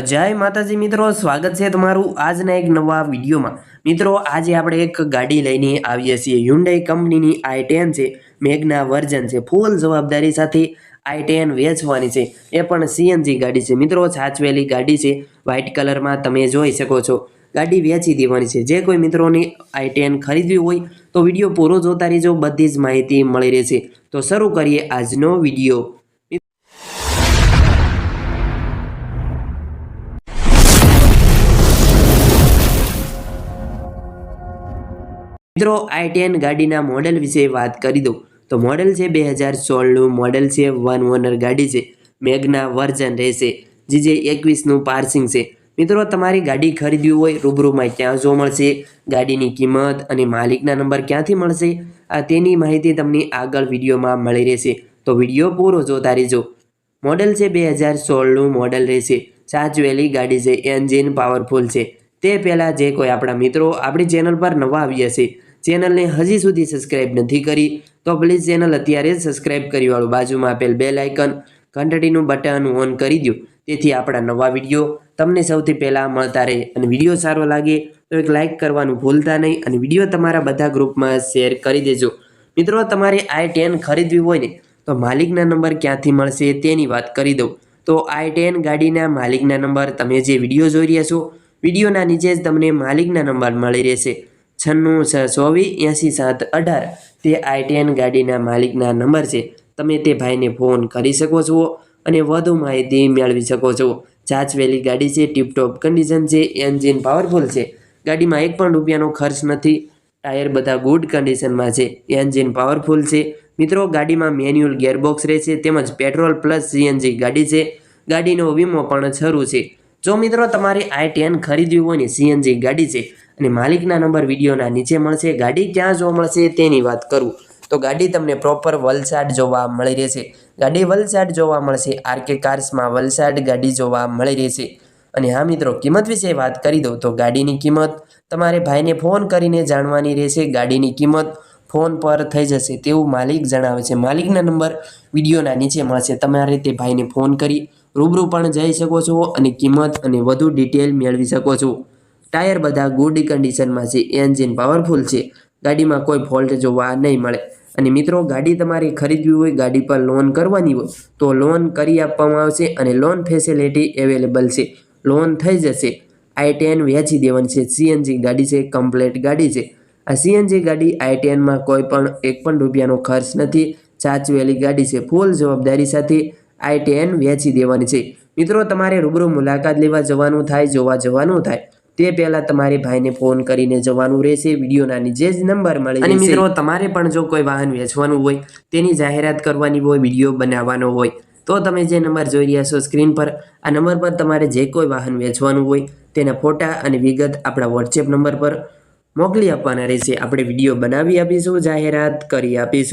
જય માતાજી મિત્રો, સ્વાગત છે તમારું આજના એક નવા વિડીયોમાં. મિત્રો, આજે આપણે એક ગાડી લઈને આવીએ છીએ. હ્યુન્ડાઈ કંપનીની આઈ ટેન છે મેગના વર્ઝન છે. ફૂલ જવાબદારી સાથે આઈ ટેન વેચવાની છે. એ પણ સીએનજી ગાડી છે. મિત્રો, સાચવેલી ગાડી છે. વ્હાઇટ કલરમાં તમે જોઈ શકો છો. ગાડી વેચી દેવાની છે. જે કોઈ મિત્રોની આઈ ટેન ખરીદવી હોય તો વીડિયો પૂરો જોતા રહેજો. બધી જ માહિતી મળી રહેશે. તો શરૂ કરીએ આજનો વીડિયો. મિત્રો, આઈ ટેન ગાડીના મોડેલ વિશે વાત કરી દઉં. તો મોડેલ છે બે હજાર સોળનું, મોડેલ છે વન ઓનર ગાડી છે, મેગના વર્ઝન રહેશે જે જે એકવીસનું પાર્સિંગ છે. મિત્રો, તમારી ગાડી ખરીદવી હોય, રૂબરૂમાં ક્યાં જો મળશે, ગાડીની કિંમત અને માલિકના નંબર ક્યાંથી મળશે, આ તેની માહિતી તમને આગળ વિડીયોમાં મળી રહેશે. તો વીડિયો પૂરો જોતા રહેજો. મોડેલ છે બે હજાર સોળનું, મોડેલ રહેશે. સાચવેલી ગાડી છે, એન્જિન પાવરફુલ છે. તે પહેલાં જે કોઈ આપણા મિત્રો આપણી ચેનલ પર નવા આવ્યા છે ચેનલને હજી સુધી સબસ્ક્રાઇબ નથી કરી, તો પ્લીઝ ચેનલ અત્યારે જ સબસ્ક્રાઇબ કરી વાળું બાજુમાં આપેલ બેલ આઇકન ઘંટડીનું બટન ઓન કરી દો તેથી આપણા નવા વીડિયો તમને સૌથી પહેલાં મળતા રહે અને વીડિયો સારો લાગે તો એક લાઇક કરવાનું ભૂલતા નહીં અને વીડિયો તમારા બધા ગ્રુપમાં શેર કરી દેજો. મિત્રો, તમારે આઈ ટેન ખરીદવી હોય ને, તો માલિકના નંબર ક્યાંથી મળશે તેની વાત કરી દઉં. તો આઈ ટેન ગાડીના માલિકના નંબર તમે જે વીડિયો જોઈ રહ્યા છો, વિડીયોના નીચે જ તમને માલિકના નંબર મળી રહેશે. છન્નું છ ચોવીસ એંસી સાત અઢાર તે આઈ ટેન ગાડીના માલિકના નંબર છે. તમે તે ભાઈને ફોન કરી શકો છો અને વધુ માહિતી મેળવી શકો છો. જાચવેલી ગાડી છે, ટીપટોપ કન્ડિશન છે, એન્જિન પાવરફુલ છે. ગાડીમાં એક પણ રૂપિયાનો ખર્ચ નથી. ટાયર બધા ગુડ કન્ડિશનમાં છે. એન્જિન પાવરફુલ છે. મિત્રો, ગાડીમાં મેન્યુઅલ ગેરબોક્સ રહેશે તેમજ પેટ્રોલ પ્લસ સીએનજી ગાડી છે. ગાડીનો વીમો પણ શરૂ છે. જો મિત્રો, તમારે આઈ ટેન ખરીદવી હોય ને સીએનજી ગાડી છે અને માલિકના નંબર વિડીયોના નીચે મળશે. ગાડી ક્યાં જોવા મળશે તેની વાત કરું. તો ગાડી તમને પ્રોપર વલસાડ જોવા મળી રહેશે. ગાડી વલસાડ જોવા મળશે. આરકે કાર્સમાં વલસાડ ગાડી જોવા મળી રહેશે. અને હા મિત્રો, કિંમત વિશે વાત કરી દઉં તો ગાડીની કિંમત તમારે ભાઈને ફોન કરીને જાણવાની રહેશે ગાડીની કિંમત ફોન પર થઈ જશે તેવું માલિક જણાવે છે. માલિકના નંબર વિડીયોના નીચે મળશે. તમારે તે ભાઈને ફોન કરી રૂબરૂ પણ જઈ શકો છો અને કિંમત અને વધુ ડિટેલ મેળવી શકો છો. ટાયર બધા ગુડ કન્ડિશનમાં છે એન્જિન પાવરફુલ છે. ગાડીમાં કોઈ ફોલ્ટ જોવા નહીં મળે. અને મિત્રો, ગાડી તમારે ખરીદવી હોય, ગાડી પર લોન કરવાની હોય, તો લોન કરી આપવામાં આવશે અને લોન ફેસિલિટી અવેલેબલ છે. લોન થઈ જશે. આઈ ટેન વેચી દેવાની છે. સીએનજી ગાડી છે કમ્પ્લેટ ગાડી છે. આ સીએનજી ગાડી આઈ ટેનમાં કોઈ પણ, એક પણ રૂપિયાનો ખર્ચ નથી. સાચવેલી ગાડી છે. ફૂલ જવાબદારી સાથે આઈ ટેન વેચી દેવાની છે. મિત્રો, તમારે રૂબરૂ મુલાકાત લેવા જવાનું થાય, જોવા જવાનું થાય. તે પહેલાં તમારે ભાઈને ફોન કરીને જવાનું રહેશે વિડીયોના નીચે જ નંબર મળે અને મિત્રો તમારે પણ જો કોઈ વાહન વેચવાનું હોય તેની જાહેરાત કરવાની હોય વીડિયો બનાવવાનો હોય તો તમે જે નંબર જોઈ રહ્યા છો સ્ક્રીન પર આ નંબર પર તમારે જે કોઈ વાહન વેચવાનું હોય તેના ફોટા અને વિગત આપણા વોટ્સએપ નંબર પર મોકલી આપવાના રહેશે. આપણે વીડિયો બનાવી આપીશું જાહેરાત કરી આપીશું.